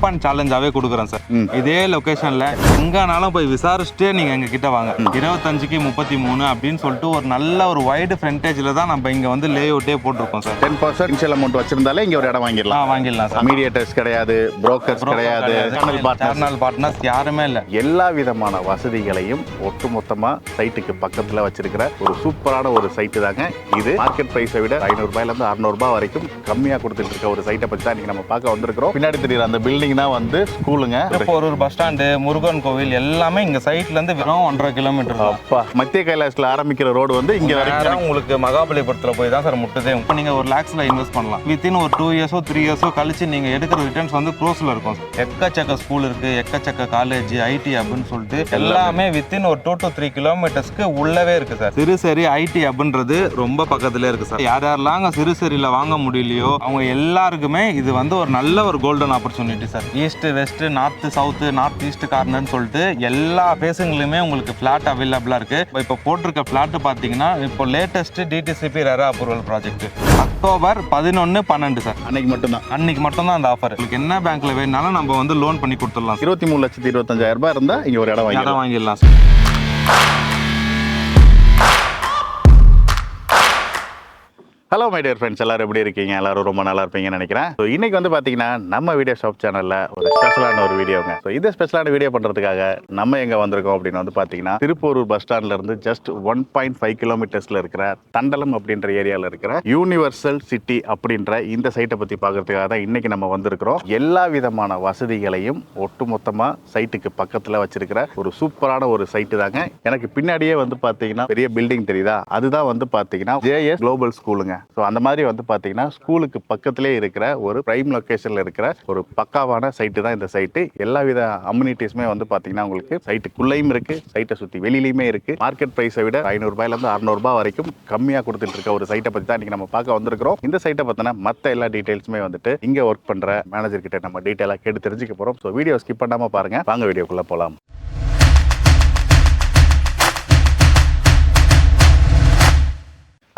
Open சேலஞ்சாவே கொடுக்குறோம் sir இதே லொகேஷன்ல எங்கனாலும் போய் விசாரிச்சுட்டே நீங்க எங்க கிட்ட வாங்க. இருபத்தஞ்சுக்கு முப்பத்தி மூணு அப்படின்னு சொல்லிட்டு ஒரு நல்ல ஒரு வைடு ஃப்ரண்டேஜ்ல தான் நம்ம இங்க வந்து லே அவுட்டே போட்டிருக்கோம் sir ten percent initial amount வச்சிருந்தாலே இங்க ஒரு இடம் வாங்கிடலாம். வாங்கிடலாம் சார் மீடியேட்டர்ஸ் கிடையாது புரோக்கர்ஸ் கிடையாது சேனல் பார்ட்னர்ஸ் யாருமே இல்லை. எல்லா விதமான வசதிகளையும் ஒட்டுமொத்தமா சைட்டுக்கு பக்கத்துல வச்சிருக்கிற ஒரு சூப்பரான ஒரு சைட்டு தாங்க இது. மார்க்கெட் பிரைஸை விட ஐநூறு ரூபாயில இருந்து அறுநூறு ரூபாய் வரைக்கும் கம்மியா கொடுத்துட்டு இருக்க ஒரு சைட்டை பத்தி தான் நம்ம பார்க்க வந்திருக்கிறோம். பின்னாடி தெரியுற அந்த பில்டிங் தான் வந்து ஸ்கூலுங்க திருப்பூரூர் பஸ் ஸ்டாண்டு முருகன் கோவில் எல்லாமே இங்க சைட்ல இருந்து வெறும் ஒன்றரை கிலோமீட்டர் அப்பா மத்திய கைலாசத்துல ஆரம்பிக்கிற ரோடு வந்து இங்க வரைக்கும் உங்களுக்கு மகாபலிபுரத்துல போய் தான் சார் முட்டுதே இப்போ நீங்க ஒரு லேக்ஸ்ல இன்வெஸ்ட் பண்ணலாம். வித்தின் ஒரு டூ இயர்ஸோ த்ரீ இயர்ஸோ கழிச்சு நீங்க எடுக்கிற ரிட்டர்ன்ஸ் வந்து க்ளோஸ்ல இருக்கும். எக்கச்சக்க ஸ்கூல் இருக்கு எக்கச்சக்க காலேஜ் ஐடி அப்படின்னு சொல்லிட்டு எல்லாமே வித்தின் ஒரு டூ டு த்ரீ கிலோமீட்டர்ஸ்க்கு உள்ளவே இருக்கு சார் சிறுசேரி ஐடி அப்படின்றது ரொம்ப பக்கத்துல இருக்கு சார் யார் யாரெல்லாம் அங்க சிறுசேரியில வாங்க முடியலையோ அவங்க எல்லாருக்குமே இது வந்து ஒரு நல்ல ஒரு golden opportunity sir east west north south north east கார்னர்னு சொல்லிட்டு எல்லா பேசுங்களுமே உங்களுக்கு ஃபிளாட் அவைலபிளா இருக்கு. இப்போ போட்டிருக்க ஃபிளாட் பார்த்தீங்கன்னா இப்போ latest DTCP RERA approval project October பதினொன்று பன்னெண்டு சார். அன்னைக்கு மட்டும்தான். அன்னைக்கு மட்டும்தான் அந்த ஆஃபர் உங்களுக்கு என்ன பேங்க்ல வேணுனாலும் நம்ம வந்து லோன் பண்ணி கொடுத்துடலாம் சார். இருபத்தி மூணு லட்சத்தி இருபத்தஞ்சாயிரம் ரூபாய் இருந்தா இங்க ஒரு இடம் வாங்கிடலாம் இடம் வாங்கிடலாம் sir. Hello my dear friends எல்லாரும் எப்படி இருக்கீங்க? எல்லாரும் ரொம்ப நல்லா இருப்பீங்கன்னு நினைக்கிறேன். ஸோ இன்னைக்கு வந்து பார்த்தீங்கன்னா நம்ம வீடியோ ஷாப் சேனலில் ஒரு ஸ்பெஷலான ஒரு வீடியோங்க. ஸோ இது ஸ்பெஷலான வீடியோ பண்ணுறதுக்காக நம்ம எங்கே வந்திருக்கோம் அப்படின்னு வந்து பார்த்தீங்கன்னா திருப்பூர் பஸ் ஸ்டாண்ட்லேருந்து ஜஸ்ட் ஒன் பாயிண்ட் ஃபைவ் கிலோமீட்டர்ஸில் இருக்கிற தண்டலம் அப்படின்ற ஏரியாவில் இருக்கிற யூனிவர்சல் சிட்டி அப்படின்ற இந்த சைட்டை பற்றி பார்க்கறதுக்காக தான் இன்றைக்கி நம்ம வந்திருக்கிறோம். எல்லா விதமான வசதிகளையும் ஒட்டுமொத்தமாக சைட்டுக்கு பக்கத்தில் வச்சிருக்கிற ஒரு சூப்பரான ஒரு சைட்டு தாங்க. எனக்கு பின்னாடியே வந்து பார்த்தீங்கன்னா பெரிய பில்டிங் தெரியுதா? அதுதான் வந்து பார்த்தீங்கன்னா ஜேஎஸ் குளோபல் ஸ்கூலுங்க ஸோ ஸோ அந்த மாதிரி வந்து பார்த்தீங்கன்னா ஸ்கூலுக்கு பக்கத்திலே இருக்கிற ஒரு ப்ரைம் லொக்கேஷனில் இருக்கிற ஒரு பக்காவான சைட்டு தான் இந்த சைட்டு எல்லா வித அம்யூனிட்டிஸுமே வந்து பார்த்தீங்கன்னா உங்களுக்கு சைட்டுக்குள்ளேயும் இருக்குது சைட்டை சுற்றி வெளியிலையுமே இருக்குது மார்க்கெட் ப்ரைஸை விட ஐநூறுபாயிலேருந்து அறநூறுபா வரைக்கும் கம்மியாக கொடுத்துட்டு இருக்க ஒரு சைட்டை பற்றி தான் இன்றைக்கி நம்ம பார்க்க வந்திருக்கிறோம். இந்த சைட்டை பார்த்தோன்னா மற்ற எல்லா டீட்டெயில்ஸுமே வந்துட்டு இங்கே ஒர்க் பண்ணுற மேனேஜர்கிட்ட நம்ம டீட்டெயிலாக கேட்டு தெரிஞ்சுக்க போகிறோம் ஸோ வீடியோ ஸ்கிப் பண்ணாமல் பாருங்கள் வாங்க வீடியோக்குள்ளே போகலாம்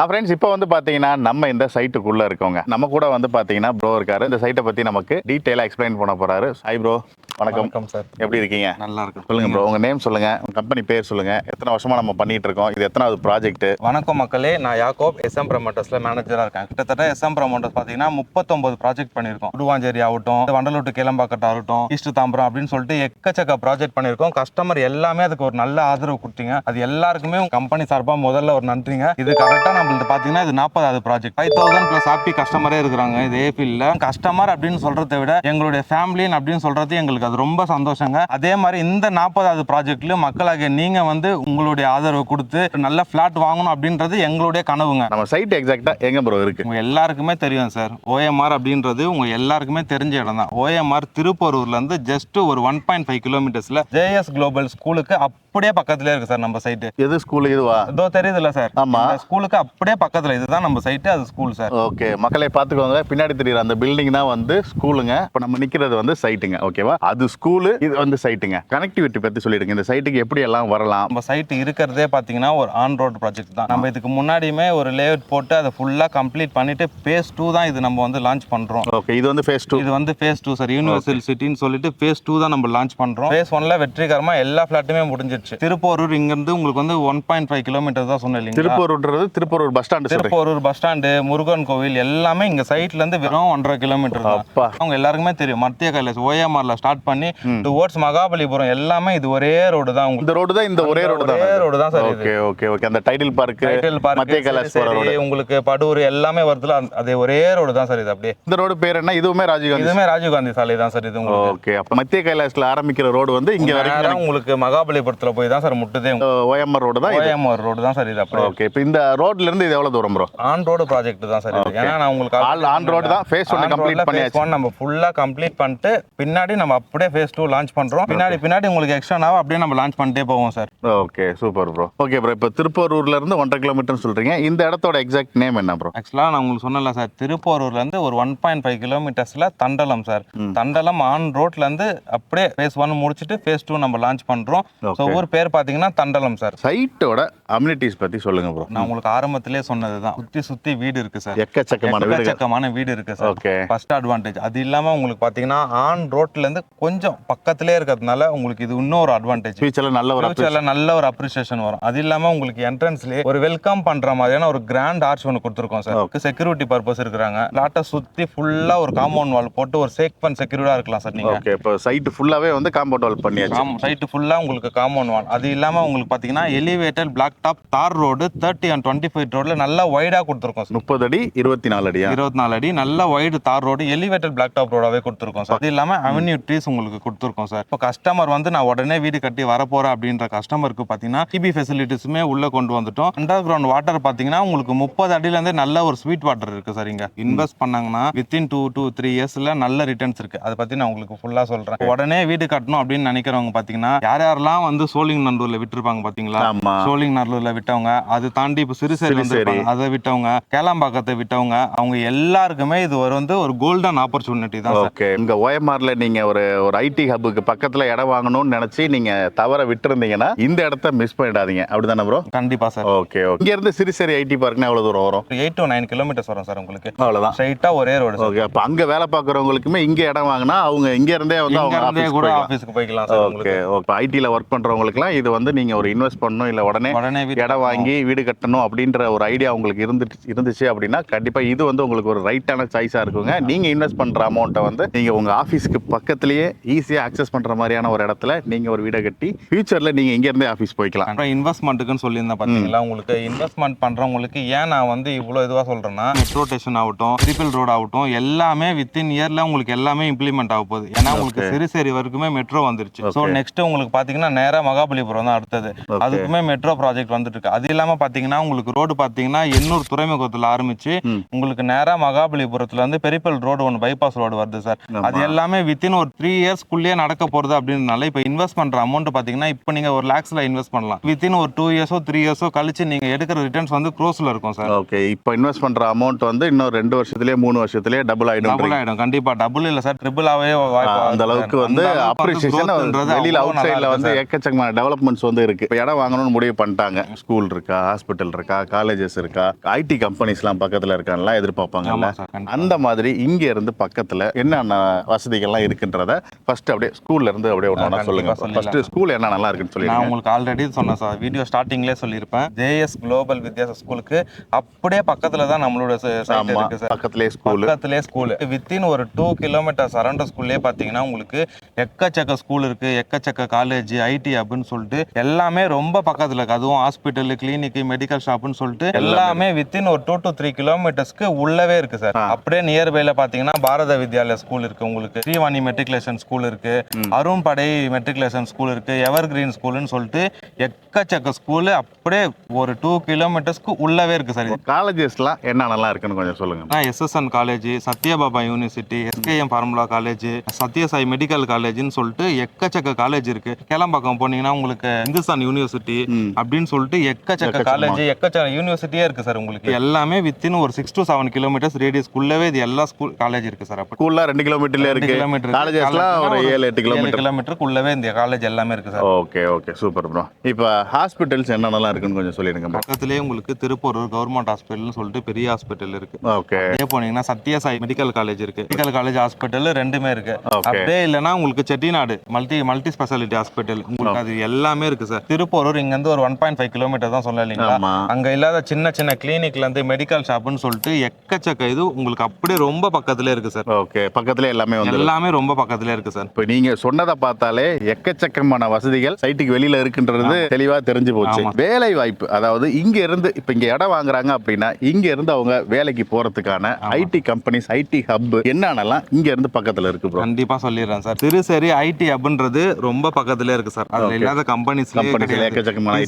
ஃப்ரெண்ட்ஸ் இப்போ வந்து பார்த்தீங்கன்னா நம்ம இந்த சைட்டுக்குள்ள இருக்கோங்க. நம்ம கூட வந்து பார்த்தீங்கன்னா ப்ரோ இருக்காரு. இந்த சைட்டை பற்றி நமக்கு டீட்டெயிலாக எக்ஸ்பிளைன் பண்ண போறாரு. ஹாய் ப்ரோ வணக்கம். சார் எப்படி இருக்கீங்க? நல்லா இருக்கு சொல்லுங்க ப்ரோ உங்க நேம் சொல்லுங்க. உங்க கம்பெனி பேர் சொல்லுங்க. எத்தனை வருஷமா நம்ம பண்ணிட்டு இருக்கோம்? இது எத்தனாவது ப்ராஜெக்ட் வணக்கம் மக்களே. நான் யாக்கோப் எஸ்எம் ப்ரமோட்டர்ஸ்ல மேனேஜரா இருக்கேன். கிட்டத்தட்ட எஸ்எம் ப்ரமோட்டர்ஸ் பாத்தீங்கன்னா முப்பத்தொன்பது ப்ராஜெக்ட் பண்ணிருக்கோம் உடுவாஞ்சேரி ஆகட்டும் வண்டலூட்டு கிளம்பாக்கட்டு ஆகட்டும் ஈஸ்ட் தாம்பரம் அப்படின்னு சொல்லிட்டு எக்கச்சக்க ப்ராஜெக்ட் பண்ணிருக்கோம் கஸ்டமர் எல்லாமே அதுக்கு ஒரு நல்ல ஆதரவு கொடுத்தீங்க. அது எல்லாருக்குமே கம்பெனி சார்பா முதல்ல ஒரு நன்றிங்க. இது கரெக்டா நம்மளுக்கு பாத்தீங்கன்னா இது நாற்பதாவது project five thousand plus happy கஸ்டமரே இருக்கிறாங்க. இது ஏபிஎல்ல கஸ்டமர் அப்படின்னு சொல்றதை விட எங்களுடைய ஃபேமிலின்னு அப்படின்னு சொல்றது எங்களுக்கு அது ரொம்ப சந்தோஷங்க. அதே மாதிரி இந்த நாற்பதாவது ப்ராஜெக்ட்லயும் மக்களாகிய நீங்க வந்து உங்களுடைய ஆதரவு கொடுத்து நல்ல ஃபிளாட் வாங்கணும் அப்படின்றது எங்களுடைய கனவுங்க. நம்ம சைட் எக்ஸாக்டா எங்க ப்ரோ இருக்கு? உங்க எல்லாருக்குமே தெரியும் சார் ஓஎம்ஆர் அப்படின்றது உங்க எல்லாருக்குமே தெரிஞ்ச இடம் தான். ஓஎம்ஆர் திருப்பூரூர்ல இருந்து ஜஸ்ட் ஒரு ஒன் பாயிண்ட் ஃபைவ் கிலோமீட்டர்ஸ்ல ஜேஎஸ் குளோபல் ஸ்கூலுக்கு அப்படியே பக்கத்துலயே இருக்கு சார் நம்ம சைட்டு எது ஸ்கூல் இதுவா இதோ தெரியுதுல்ல சார் ஆமா. இந்த ஸ்கூலுக்கு அப்படியே பக்கத்துல இதுதான் நம்ம சைட்டு அது ஸ்கூல் சார் ஓகே மக்களை பார்த்துக்கோங்க. பின்னாடி தெரியுற அந்த பில்டிங் தான் வந்து ஸ்கூலுங்க இப்போ நம்ம நிக்கிறது வந்து சைட்டுங்க ஓகேவா அது ஸ்கூலு இது வந்து சைட்டுங்க கனெக்டிவிட்டி பத்தி சொல்லிடுங்க. இந்த சைட்டுக்கு எப்படி எல்லாம் வரலாம்? நம்ம சைட் இருக்கிறதே பார்த்தீங்கன்னா ஒரு ஆன் ரோட் ப்ராஜெக்ட் தான். நம்ம இதுக்கு முன்னாடியுமே ஒரு லேஅவுட் போட்டு அதை ஃபுல்லாக கம்ப்ளீட் பண்ணிட்டு ஃபேஸ் டூ தான் இது நம்ம வந்து லான்ச் பண்றோம். ஓகே இது வந்து ஃபேஸ் டூ இது வந்து ஃபேஸ் டூ சார் யூனிவர்சல் சிட்டின்னு சொல்லிட்டு ஃபேஸ் டூ தான் நம்ம லான்ச் பண்றோம். ஃபேஸ் ஒன்ல வெற்றிகரமா எல்லா ஃபிளாட்டுமே முடிஞ்சிருச்சு. திருப்பூரூர் இங்கிருந்து உங்களுக்கு வந்து ஒன் பாயிண்ட் ஃபைவ் கிலோமீட்டர் தான் சொன்னேன் திருப்பூர்ன்றது Tiruppur bus stand Thiruporur bus stand Murugan கோவில் எல்லாமே இங்க சைட்ல இருந்து வெறும் ஒன்றரை கிலோமீட்டர் தான். அப்பா. அவங்க எல்லாருக்குமே தெரியும். மத்திய கைலாஸ் ஓஎம்ஆர்ல ஸ்டார்ட் பண்ணி டுவோர்ட்ஸ் மகாபலிபுரம் எல்லாமே இது ஒரே ரோடு தான். இந்த ரோடு தான் இந்த ஒரே ரோடு தான். ஒரே ரோடு தான் சார் ஓகே ஓகே ஓகே அந்த Tidel Park Tidel Madhya Kailash Park உங்களுக்கு படூர் எல்லாமே வருதுல அதே ஒரே ரோடு தான் சார் இது அப்படியே. இந்த ரோடு பேர் என்ன? இதுவுமே ராஜீவ்காந்தி இதுவுமே ராஜீவ்காந்தி சாலை தான் சார் இது உங்களுக்கு. ஓகே அப்ப மத்திய கைலாஸ்ல ஆரம்பிக்கிற ரோடு வந்து இங்க வரைக்கும் உங்களுக்கு மகாபலிபுரத்துல போய் தான் சார் முட்டுதே ஓஎம்ஆர் ரோடு தான் ஓஎம்ஆர் ரோடு தான் சார் இது அப்படியே. ஓகே இப்போ இந்த ரோட்ல இருந்து இது எவ்வளவு தூரம் ப்ரோ ஆன் ரோடு ப்ராஜெக்ட் தான் சார் இது. ஏன்னா நான் உங்களுக்கு ஆல் ஆன் ரோடு தான். ஃபேஸ் ஒன்று கம்ப்ளீட் பண்ணியாச்சு. ஒன் நம்ம ஃபுல்லா கம்ப்ளீட் பண்ணிட்டு பின்னாடி நம்ம அப்படியே ஃபேஸ் டூ லான்ச் பண்றோம். பின்னாடி பின்னாடி உங்களுக்கு எக்ஸ்ட்ரா அப்படியே நம்ம லான்ச் பண்ணிட்டே போவோம் sir okay super bro okay bro இப்போ திருப்பூர்ல இருந்து ஒன்றரை கிலோமீட்டர் சொல்றீங்க. இந்த இடத்தோட எக்ஸாக்ட் நேம் என்ன ப்ரோ ஆக்சுவலாக நான் உங்களுக்கு சொன்னல சார் திருப்பூரூர்ல இருந்து ஒரு ஒன் பாயிண்ட் ஃபைவ் கிலோமீட்டர்ஸ்ல தண்டலம் சார் தண்டலம் ஆன் ரோட்ல இருந்து அப்படியே ஃபேஸ் ஒன் முடிச்சுட்டு ஃபேஸ் டூ நம்ம லான்ச் பண்றோம். ஸோ ஊர் பேர் பார்த்தீங்கன்னா தண்டலம் சார் சைட்டோட அம்யூனிட்டிஸ் பத்தி சொல்லுங்க ப்ரோ நான் உங்களுக்கு ஆரம்பத்திலே சொன்னதுதான். சுத்தி சுத்தி வீடு இருக்கு சார். எக்கச்சக்கமான எக்கச்சக்கமான வீடு இருக்கு சார். ஓகே ஃபர்ஸ்ட் அட்வான்டேஜ் அது இல்லாம உங்களுக்கு பாத்தீங்கன்னா ஆன் ரோட்ல இருந்து கொஞ்சம் பக்கத்திலே இருக்கிறதுனால உங்களுக்கு இது இன்னும் ஒரு அட்வான்டேஜ் ஃபியூச்சர்ல நல்ல ஒரு ஃபியூச்சர்ல நல்ல ஒரு அப்ரிசியேஷன் வரும். அது இல்லாம உங்களுக்கு என்ட்ரன்ஸ்லயே ஒரு வெல்கம் பண்ற மாதிரியான ஒரு கிராண்ட் ஆர்ச் ஒன்று கொடுத்துருக்கோம் சார். செக்யூரிட்டி பர்பஸ் இருக்கிறாங்க. லாட்டை சுத்தி ஃபுல்லா ஒரு காம்பவுண்ட் வால் போட்டு ஒரு சேக் பன் செக்யூரிட்டா இருக்கலாம் சார் நீங்க. ஓகே இப்போ சைட் ஃபுல்லாவே வந்து காம்பவுண்ட் வால் பண்ணியாச்சு. சைட்டு ஃபுல்லா உங்களுக்கு காம்பவுண்ட் வால் அது இல்லாம உங்களுக்கு பாத்தீங்கன்னா elevated black top tar road thirty and twenty five ரோட்ல நல்லா வைடா கொடுத்துருக்கோம் சார் முப்பது அடி இருபத்தி நாலு அடியா? இருபத்தி நாலு அடி நல்ல wide tar road elevated black top ரோடாவே கொடுத்துருக்கோம் சார் அது இல்லாம அவென்யூ ட்ரீஸ் உங்களுக்கு கொடுத்துருக்கோம் சார் இப்போ கஸ்டமர் வந்து நான் உடனே வீடு கட்டி வரப்போறேன் அப்படின்ற கஸ்டமருக்கு பாத்தீங்கன்னா டிபி ஃபெசிலிட்டிஸுமே உள்ள கொண்டு வந்துட்டோம். அண்டர் கிரவுண்ட் வாட்டர் பாத்தீங்கன்னா உங்களுக்கு முப்பது அடியில இருந்தே நல்ல ஒரு ஸ்வீட் வாட்டர் இருக்கு சார் இங்க. இன்வெஸ்ட் பண்ணாங்கன்னா வித்தின் டூ டூ த்ரீ இயர்ஸ்ல நல்ல ரிட்டர்ன்ஸ் இருக்கு. அதை பத்தி நான் உங்களுக்கு ஃபுல்லா சொல்றேன். உடனே வீடு கட்டணும் அப்படின்னு நினைக்கிறவங்க பாத்தீங்கன்னா யார் யாரெல்லாம் வந்து சோலிங் நண்டூர்ல விட்டுருப்பாங்க பாத்தீங்களா? ஆமா. சோலிங் நல்லூர்ல விட்டவங்க அது தாண்டி இப்போ சிறுசேரி. வந்து அதை விட்டவங்க கேளாம்பாக்கத்தை விட்டவங்க அவங்க எல்லாருக்குமே இது ஒரு வந்து ஒரு கோல்டன் ஆப்பர்ச்சுனிட்டி தான் ஓகே உங்க ஓஎம்ஆர்ல நீங்க ஒரு ஒரு ஐடி ஹப்புக்கு பக்கத்துல இடம் வாங்கணும்னு நினைச்சு நீங்க தவற விட்டுருந்தீங்கன்னா இந்த இடத்த மிஸ் பண்ணிடாதீங்க. அப்படிதானே ப்ரோ கண்டிப்பா சார். ஓகே ஓகே இங்க இருந்து சிறுசேரி ஐடி பார்க்னா எவ்வளவு தூரம் வரும்? எயிட் டு நைன் கிலோமீட்டர்ஸ் வரும் சார் உங்களுக்கு. அவ்வளவுதான். ஸ்ட்ரைட்டா ஒரே ரோடு ஓகே அப்ப அங்க வேலை பாக்குறவங்களுக்குமே இங்க இடம் வாங்கினா அவங்க இங்க இருந்தே வந்து இங்க அவங்க கூட ஆபீஸ்க்கு போய்க்கலாம் சார் ஓகே உங்களுக்கு. ஓகே ஐடில ஒர்க் பண்றவங்களுக்குலாம் இது வந்து நீங்க ஒரு இன்வெஸ்ட் பண்ணணும் இல்ல உடனே உடனே இடம் வாங்கி வீடு கட்டணும் அப்படின்ற ஒரு ஐடியா உங்களுக்கு இருந்துட்டு இருந்துச்சு அப்படின்னா கண்டிப்பா இது வந்து உங்களுக்கு ஒரு ரைட்டான சாய்ஸா இருக்குங்க. நீங்க இன்வெஸ்ட் பண்ற அமௌண்ட்டை வந்து நீங்க உங்க ஆஃபீஸ்க்கு பக்கத்துலயே ஈஸியா அக்சஸ் பண்ற மாதிரியான ஒரு இடத்துல நீங்க ஒரு வீடை கட்டி ஃபியூச்சர்ல நீங்க இங்க இருந்தே ஆஃபீஸ் போய்க்கலாம். அப்புறம் இன்வெஸ்ட்மெண்ட்டுக்குன்னு சொல்லியிருந்தேன் பார்த்தீங்களா உங்களுக்கு இன்வெஸ்ட்மெண்ட் பண்ணுறவங்களுக்கு ஏன் நான் வந்து இவ்வளோ இதுவாக சொல்கிறேன்னா மெட்ரோ ஸ்டேஷன் ஆகட்டும் ட்ரிபிள் ரோடு ஆகட்டும் எல்லாமே வித்தின் இயரில் உங்களுக்கு எல்லாமே இம்ப்ளிமெண்ட் ஆக போகுது. ஏன்னா உங்களுக்கு சிறுசேரி வரைக்குமே மெட்ரோ வந்துருச்சு. ஸோ நெக்ஸ்ட் உங்களுக்கு பார்த்தீங்கன்னா நேராக மகாபலிபுரம் தான் அடுத்தது. அதுக்குமே மெட்ரோ ப்ராஜெக்ட் வந்துட்டு இருக்கு அது இல்லாமல் பார்த்தீங்கன்னா உங்களுக்கு ரோடு பார்த்தீங்கன்னா எண்ணூர் துறைமுகத்தில் ஆரம்பிச்சு. உங்களுக்கு நேராக மகாபலிபுரத்துல இருந்து பெரிப்பல் ரோடு ஒன்று பைபாஸ் ரோடு வருது சார். அது எல்லாமே வித்தின் ஒரு த்ரீ இயர்ஸ்க்குள்ளேயே நடக்க போகிறது அப்படின்றனால இப்போ இன்வெஸ்ட் பண்ணுற அமௌண்ட் பார்த்தீங்கன்னா இப்போ நீங்கள் ஒரு லேக்ஸில் இன்வெஸ்ட் பண்ணலாம். வித்தின் ஒரு டூ இயர்ஸோ த்ரீ இயர்ஸோ கழிச்சு நீங்கள் எடுக்கிற ரிட்டர்ன்ஸ் வந்து க்ரோஸில் இருக்கும் சார். ஓகே இப்போ இன்வெஸ்ட் பண்ற அமௌண்ட் வந்து இன்னும் ரெண்டு வருஷத்துலயே மூணு வருஷத்துலயே டபுள் ஆயிடும் டபுள் ஆகிடும் கண்டிப்பாக டபுள் இல்லை சார். ட்ரிபிளாகவே வாய்ப்பு அந்த அளவுக்கு வந்து அப்ரிசியேஷன் வெளியில அவுட் சைடுல வந்து எக்கச்சக்கமான டெவலப்மெண்ட்ஸ் வந்து இருக்கு. இப்போ இடம் வாங்கணும்னு முடிவு பண்ணிட்டாங்க. ஸ்கூல் இருக்கா ஹாஸ்பிட்டல் இருக்கா காலேஜஸ் இருக்கா ஐடி கம்பெனிஸ்லாம் பக்கத்துல இருக்கான்லாம் எதிர்பார்ப்பாங்கல்ல. கண்டிப்பாக அந்த மாதிரி இங்க இருந்து பக்கத்துல என்னென்ன வசதிகள்லாம் இருக்குன்றத ஃபர்ஸ்ட் அப்படியே ஸ்கூல்ல இருந்து அப்படியே ஒன்று சொல்லுங்க. ஃபர்ஸ்ட் ஸ்கூல் என்ன நல்லா இருக்குன்னு நான் சொல்லிடுங்க உங்களுக்கு ஆல்ரெடி சொன்னேன் சார் வீடியோ ஸ்டார்டிங்லேயே சொல்லியிருப்பேன். ஜேஎஸ் குளோபல் வித்யாச ஸ்கூலுக்கு அப்படியே பக்கத்தில் தான் நம்மளோட சைட் ஆமா இருக்கு சார் பக்கத்துலேயே ஸ்கூல் பக்கத்திலே ஸ்கூல் வித்தின் ஒரு டூ கிலோமீட்டர் சரௌண்டர் ஸ்கூல்லே பார்த்தீங்கன்னா உங்களுக்கு எக்கச்சக்க ஸ்கூல் இருக்கு எக்கச்சக்க காலேஜ் ஐடி அப்படின்னு சொல்லிட்டு எல்லாமே ரொம்ப பக்கத்துல இருக்கு. அதுவும் ஹாஸ்பிட்டல் கிளினிக் மெடிக்கல் ஷாப்னு சொல்லிட்டு எல்லாமே வித்தின் ஒரு டூ டு த்ரீ கிலோமீட்டர்ஸ்க்கு உள்ளவே இருக்கு சார் அப்படியே நியர்பைல பாத்தீங்கன்னா பாரத வித்யாலயா ஸ்கூல் இருக்கு உங்களுக்கு. ஸ்ரீவாணி மெட்ரிகுலேஷன் ஸ்கூல் இருக்கு. அருண் படை மெட்ரிகுலேஷன் ஸ்கூல் இருக்கு. எவர் கிரீன் ஸ்கூல்னு சொல்லிட்டு எக்கச்சக்க ஸ்கூல் அப்படியே ஒரு டூ கிலோமீட்டர்ஸ்க்கு உள்ளவே இருக்கு சார் காலேஜஸ்லாம் என்ன நல்லா இருக்குன்னு கொஞ்சம் சொல்லுங்க. SSN college Sathyabama university SKM formula college Sathya Sai medical காலேஜ்னு சொல்லிட்டு எக்கச்சக்க காலேஜ் இருக்கு. கேளம்பாக்கம் போனீங்கன்னா உங்களுக்கு இந்துஸ்தான் யூனிவர்சிட்டி. அப்படின்னு சொல்லிட்டு எக்கச்சக்க காலேஜ் எக்கச்சக்க யூனிவர்சிட்டியே இருக்கு சார் உங்களுக்கு. எல்லாமே வித்தின் ஒரு சிக்ஸ் டு செவன் கிலோமீட்டர்ஸ் ரேடியஸ்க்குள்ளவே இது எல்லா ஸ்கூல் காலேஜ் இருக்கு சார். அப்படி ஸ்கூல்லாம் ரெண்டு கிலோமீட்டர்ல இருக்கு. கிலோமீட்டர் காலேஜஸ்லாம் ஒரு ஏழு எட்டு கிலோமீட்டர் கிலோமீட்டருக்கு உள்ளவே இந்த காலேஜ் எல்லாமே இருக்கு sir. Okay okay super bro இப்போ ஹாஸ்பிட்டல்ஸ் என்னென்னலாம் இருக்குன்னு கொஞ்சம் சொல்லிடுங்க. பக்கத்திலேயே உங்களுக்கு திருப்பூர் கவர்மெண்ட் ஹாஸ்பிட்டல்னு சொல்லிட்டு பெரிய ஹாஸ்பிட்டல் இருக்கு. ஓகே அப்படியே போனீங்கன்னா சத்யசாய் மெடிக்கல் காலேஜ் இருக்கு. மெடிக்கல் காலேஜ் ஹாஸ்பிட்டல் ரெண்டுமே இருக்கு. அப்படியே இல்லைன்னா உங்களுக்கு Chettinad multi multi speciality hospital உங்களுக்கு அது எல்லாமே இருக்கு சார். திருப்பூர் இங்க இருந்து ஒரு ஒன் பாயிண்ட் ஃபைவ் கிலோமீட்டர் தான் சொல்ல இல்லைங்களா? அங்க இல்லாத சின்ன சின்ன கிளினிக்ல இருந்து மெடிக்கல் ஷாப்னு சொல்லிட்டு எக்கச்சக்க இது உங்களுக்கு அப்படியே ரொம்ப பக்கத்துல இருக்கு சார் ஓகே பக்கத்துல எல்லாமே வந்து எல்லாமே ரொம்ப பக்கத்துல இருக்கு சார் இப்போ நீங்க சொன்னதை பார்த்தாலே எக்கச்சக்கமான வசதிகள் சைட்டுக்கு வெளியில இருக்குன்றது தெளிவா தெரிஞ்சு போச்சு. வேலை வாய்ப்பு அதாவது இங்க இருந்து இப்ப இங்க இடம் வாங்குறாங்க அப்படின்னா இங்க இருந்து அவங்க வேலைக்கு போறதுக்கான ஐடி கம்பெனிஸ் ஐடி ஹப் என்னென்னலாம் இங்க இருந்து பக்கத்துல இருக்கு ப்ரோ கண்டிப்பா சொல்லிடுறேன் சார் திருசேரி ஐடி அப்படின்றது ரொம்ப பக்கத்துல இருக்கு சார் அதுல இல்லாத கம்பெனிஸ் ல எக்கச்சக்கமான.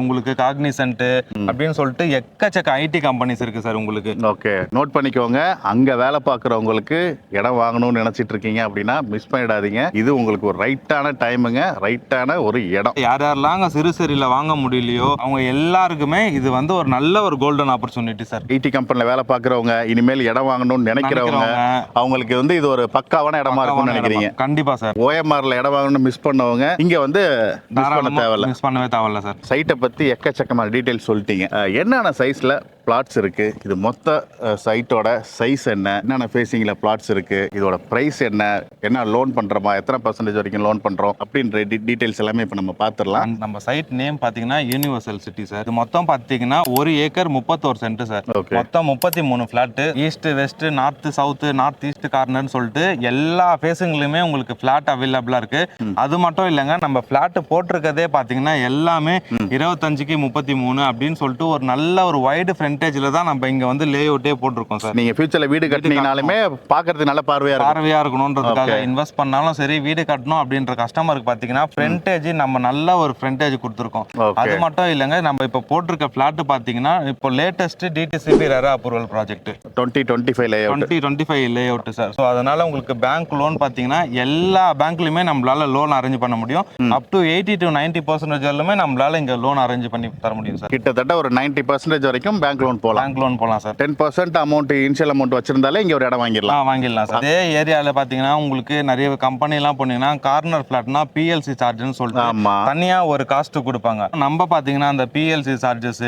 உங்களுக்கு காக்னிசன்ட் அப்படின்னு சொல்லிட்டு எக்கச்சக்க ஐடி கம்பெனிஸ் இருக்கு சார் உங்களுக்கு. ஓகே நோட் பண்ணிக்கோங்க. அங்க வேலை பார்க்குறவங்களுக்கு இடம் வாங்கணும்னு நினைச்சிட்டு இருக்கீங்க அப்படின்னா மிஸ் பண்ணிடாதீங்க. இது உங்களுக்கு ஒரு ரைட்டான டைமுங்க ரைட்டான ஒரு இடம். யார் யாரெல்லாம் அங்க சிறுசேரியில வாங்க முடியலையோ அவங்க எல்லாருக்குமே இது வந்து ஒரு நல்ல ஒரு கோல்டன் ஆப்பர்ச்சுனிட்டி சார். ஐடி கம்பெனில வேலை பார்க்குறவங்க இனிமேல் இடம் வாங்கணும்னு நினைக்கிறவங்க அவங்களுக்கு வந்து இது ஒரு பக்காவான இடமா இருக்கும்னு நினைக்கிறீங்க. கண்டிப்பா சார். ஓஎம்ஆர்ல இடம் வாங்கணும்னு மிஸ் பண்ணவங்க இங்க வந்து மிஸ் பண்ண தேவையில்ல. மிஸ் பண்ணவே தேவையில்ல சார். சைட்டை பற்றி எக்கச்சக்கமான டீட்டெயில் சொல்லிட்டீங்க. என்னென்ன சைஸில் பிளாட்ஸ் இருக்கு. இது மொத்த சைட்டோட சைஸ் என்ன? என்னென்ன ஃபேஸிங்ல பிளாட்ஸ் இருக்கு? இதோட பிரைஸ் என்ன? என்ன லோன் பண்றோமா? எத்தனை பர்சன்டேஜ் வரைக்கும் லோன் பண்றோம்? அப்படின்ற டீடைல்ஸ் எல்லாமே இப்போ நம்ம பார்த்துடலாம் நம்ம சைட் நேம் பாத்தீங்கன்னா யூனிவர்சல் சிட்டி சார் இது மொத்தம் பாத்தீங்கன்னா ஒரு ஏக்கர் முப்பத்தோரு சென்ட் சார். மொத்தம் முப்பத்தி மூணு plot east west north south north east கார்னர்னு சொல்லிட்டு எல்லா ஃபேஸுங்களுமே உங்களுக்கு பிளாட் அவைலபிளா இருக்கு. அது மட்டும் இல்லைங்க நம்ம பிளாட் போட்டிருக்கதே பாத்தீங்கன்னா எல்லாமே இருபத்தஞ்சுக்கு முப்பத்தி மூணு அப்படின்னு சொல்லிட்டு ஒரு நல்ல ஒரு வைடு ஃப்ரண்டேஜ்ல தான் நம்ம இங்க வந்து லே அவுட்டே போட்டிருக்கோம் சார். நீங்க ஃபியூச்சர்ல வீடு கட்டினீங்கனாலுமே பார்க்கிறதுக்கு நல்ல பார்வையா இருக்கும். பார்வையா இருக்கணும்ன்றதுக்காக Okay. இன்வெஸ்ட் பண்ணாலும் சரி வீடு கட்டணும் அப்படின்ற கஸ்டமருக்கு பாத்தீங்கன்னா ஃப்ரண்டேஜ் நம்ம நல்ல ஒரு ஃப்ரண்டேஜ் கொடுத்துருக்கோம். அது மட்டும் இல்லைங்க நம்ம இப்போ போட்டிருக்க பிளாட் பாத்தீங்கன்னா இப்போ latest DTCP RERA approval project twenty twenty five lay twenty twenty five layout sir so அதனால உங்களுக்கு பேங்க் லோன் பார்த்தீங்கன்னா எல்லா பேங்க்லையுமே நம்மளால லோன் அரேஞ்ச் பண்ண முடியும். Up to eighty to ninety percentage வரலுமே நம்மளால இங்க லோன் அரேஞ்ச் பண்ணி தர முடியும் சார் கிட்டத்தட்ட ஒரு 90% பர்சன்டேஜ் வரைக்கும் பேங்க் லோன் போகலாம். பேங்க் லோன் போகலாம் sir ten percent amount initial amount வச்சிருந்தாலே இங்க ஒரு இடம் வாங்கிடலாம். வாங்கிடலாம் சார் அதே ஏரியாவில் பார்த்தீங்கன்னா உங்களுக்கு நிறைய கம்பெனிலாம் போனீங்கன்னா கார்னர் ஃபிளாட்னா பிஎல்சி சார்ஜ்னு சொல்லிட்டு ஆமா. தனியா ஒரு காஸ்ட் கொடுப்பாங்க. நம்ம பாத்தீங்கன்னா அந்த பிஎல்சி சார்ஜஸ்.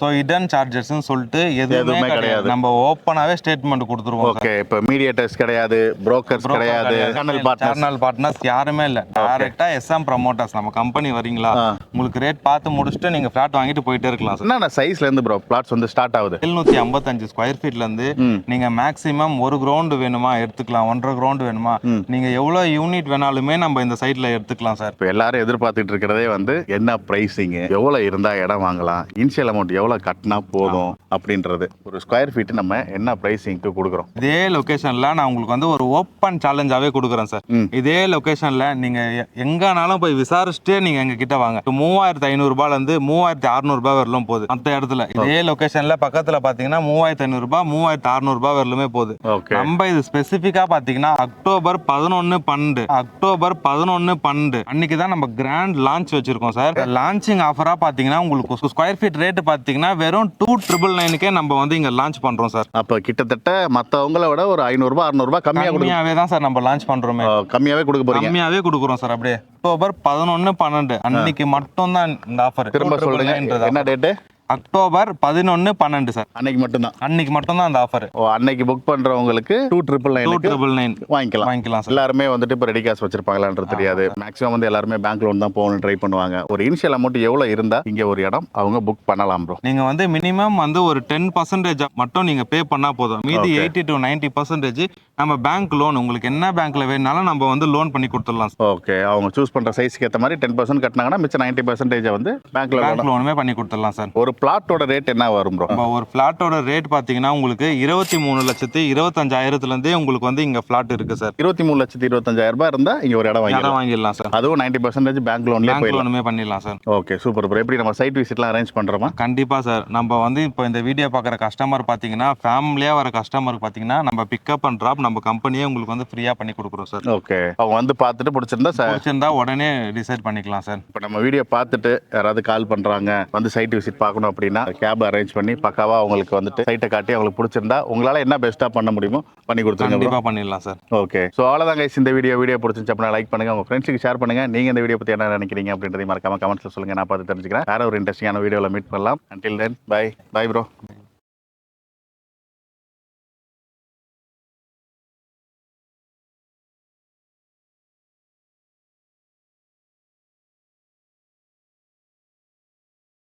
ஸோ இடன் சார்ஜஸ்ன்னு சொல்லிட்டு எதுவுமே கிடையாது. நம்ம ஓப்பனாவே ஸ்டேட்மெண்ட் கொடுத்துருவோம் ஓகே இப்போ மீடியேட்டர்ஸ் கிடையாது புரோக்கர்ஸ் கிடையாது சேனல் பார்ட்னர்ஸ் யாருமே இல்ல. டைரக்டா எஸ்எம் ப்ரமோட்டர்ஸ் நம்ம கம்பெனி வரீங்களா. உங்களுக்கு ரேட் பார்த்து முடிச்சுட்டு நீங்க ஃபிளாட் வாங்கிட்டு போயிட்டே இருக்கலாம் என்னென்ன சைஸ்ல இருந்து ப்ரோ பிளாட்ஸ் வந்து ஸ்டார்ட் ஆகுது. எழுநூத்தி ஐம்பத்தஞ்சு ஸ்கொயர் ஃபீட்ல இருந்து. நீங்க மேக்ஸிமம் ஒரு கிரவுண்ட் வேணுமா எடுத்துக்கலாம் ஒன்றரை கிரவுண்ட் வேணுமா. நீங்க எவ்வளவு யூனிட் வேணாலுமே நம்ம இந்த சைட்ல எடுத்துக்கலாம் சார். இப்போ எல்லாரும் எதிர்பார்த்துட்டு இருக்கிறதே வந்து என்ன பிரைசிங் எவ்வளவு இருந்தா இடம் வாங்கலாம் இனிஷியல் அமௌண்ட் எவ்வளவு கட்டினா போதும் அப்படின்றது. ஒரு ஸ்கொயர் ஃபீட் நம்ம என்ன பிரைசிங்க்கு கொடுக்குறோம்? இதே லொகேஷன்ல நான் உங்களுக்கு வந்து ஒரு ஓப்பன் சேலஞ்சாவே கொடுக்குறேன் சார். இதே லொகேஷன்ல நீங்க எங்கனாலும் போய் விசாரிச்சுட்டே நீங்க எங்க கிட்ட வாங்க மூவாயிரத்தி ஐநூறு ரூபாயில இருந்து மூவாயிரத்தி அறுநூறு ரூபாய் வரலும் போகுது. மற்ற இடத்துல. இதே லொகேஷன்ல பக்கத்துல பாத்தீங்கன்னா மூவாயிரத்தி ஐநூறு ரூபாய் மூவாயிரத்தி அறுநூறு ரூபாய் வரலுமே போகுது. நம்ம இது ஸ்பெசிஃபிக்கா பாத்தீங்கன்னா அக்டோபர் பதினொன்னு பன்னெண்டு அக்டோபர் பதினொன்னு பன்னெண்டு அன்னைக்கு தான் நம்ம கிராண்ட் லான்ச் வச்சிருக்கோம் சார். லான்ச்சிங் ஆஃபரா பாத்தீங்கன்னா உங்களுக்கு ஸ்கொயர் ஃபீட் ரேட் பாத்தீங்கன்னா வெறும் டூ ட்ரிபிள் நைனுக்கே நம்ம வந்து இங்க லான்ச் பண்றோம் சார். அப்போ கிட்டத்தட்ட மற்றவங்கள விட ஒரு ஐநூறுரூபா அறநூறுபா கம்மியாக கம்மியாவே தான் சார் நம்ம லான்ச் பண்றோமே. கம்மியாவே கொடுக்க போறீங்க. கம்மியாவே கொடுக்குறோம் சார் அப்படியே. அக்டோபர் பதினொன்னு பன்னெண்டு அன்னைக்கு மட்டும் தான் இந்த ஆஃபர் திரும்ப சொல்லுங்க. என்ன டேட்டு அக்டோபர் பதினொன்னு பன்னெண்டு சார். அன்னைக்கு மட்டும்தான். அன்னைக்கு மட்டும் தான் அந்த ஆஃபர் ஓ அன்னைக்கு புக் பண்றவங்களுக்கு டூ ட்ரிபிள் டூ நைனுக்கு ட்ரிபிள் நைன் வாங்கிக்கலாம். வாங்கிக்கலாம் சார். எல்லாருமே வந்துட்டு இப்போ ரெடி காசு வச்சிருப்பாங்களான்றது தெரியாது. மேக்ஸிமம் வந்து எல்லாருமே பேங்க் லோன் தான் போகணும் ட்ரை பண்ணுவாங்க. ஒரு இனிஷியல் அமௌண்ட் எவ்வளோ இருந்தா இங்க ஒரு இடம் அவங்க புக் பண்ணலாம் ப்ரோ நீங்க வந்து மினிமம் வந்து ஒரு டென் பர்சன்டேஜ் மட்டும் நீங்க பே பண்ணா போதும். மீதி. எயிட்டி டு நைன்டி பர்சன்டேஜ் நம்ம பேங்க் லோன் உங்களுக்கு என்ன பேங்க்ல வேணாலும் நம்ம வந்து லோன் பண்ணி கொடுத்துடலாம் ஓகே அவங்க சூஸ் பண்ற சைஸ்க்கு ஏற்ற மாதிரி டென் பர்சன்ட் கட்டினாங்கன்னா மிச்சம் நைன்டி பர்சன்டேஜ் வந்து பேங்க்ல பேங்க் லோனுமே பண்ணி கொடுத்துடலாம் சார். ஒரு பிளாட்டோட ரேட் என்ன வரும் ப்ரோ ஒரு ஃபிளாட்டோட ரேட் பாத்தீங்கன்னா உங்களுக்கு இருபத்தி மூணு லட்சத்து இருபத்தஞ்சாயிரத்துல இருந்தே உங்களுக்கு வந்து இங்க ஃபிளாட் இருக்கு சார் இருபத்தி மூணு லட்சத்தி இருபத்தஞ்சாயிரம் ரூபாய் இருந்தா இங்க ஒரு இடம் இடம் வாங்கிடலாம் சார் அதுவும் நைன்டி பர்சன்டேஜ் பேங்க் லோன்லேயே பேங்க் லோனுமே பண்ணிடலாம் சார் ஓகே சூப்பர் ப்ரோ எப்படி நம்ம சைட் விசிட்லாம் அரேஞ்ச் பண்றோமா? கண்டிப்பா சார் நம்ம வந்து இப்போ இந்த வீடியோ பார்க்குற கஸ்டமர் பார்த்தீங்கன்னா ஃபேமிலியாக வர கஸ்டமருக்கு பார்த்தீங்கன்னா நம்ம பிக்கப் அண்ட் ட்ராப் நம்ம கம்பெனியே உங்களுக்கு வந்து ஃப்ரீயாக பண்ணி கொடுக்குறோம் சார் ஓகே அவங்க வந்து பார்த்துட்டு பிடிச்சிருந்தா சார் பிடிச்சிருந்தா உடனே டிசைட் பண்ணிக்கலாம் சார் இப்போ நம்ம வீடியோ பார்த்துட்டு யாராவது கால் பண்றாங்க வந்து சைட் விசிட் பார்க்கணும் அப்படின்னா கேப் அரேஞ்ச் பண்ணி பக்காவா அவங்களுக்கு வந்துட்டு சைட்டை காட்டி அவங்களுக்கு பிடிச்சிருந்தா உங்களால என்ன பெஸ்ட்டா பண்ண முடியுமோ பண்ணி கொடுத்துருங்க. கண்டிப்பாக பண்ணிடலாம் சார் ஓகே ஸோ அவ்வளோதான் guys. இந்த வீடியோ வீடியோ பிடிச்சிருந்துச்சு அப்படின்னா லைக் பண்ணுங்க. உங்க ஃப்ரெண்ட்ஸுக்கு ஷேர் பண்ணுங்க. நீங்க இந்த வீடியோ பத்தி என்ன நினைக்கிறீங்க அப்படின்றதையும் மறக்காம கமெண்ட்ஸ்ல சொல்லுங்க. நான் பார்த்து தெரிஞ்சுக்கிறேன். வேற ஒரு இன்ட்ரெஸ்டிங்கான வீடியோவில் மீட் பண்ணலாம். Until then bye bye bro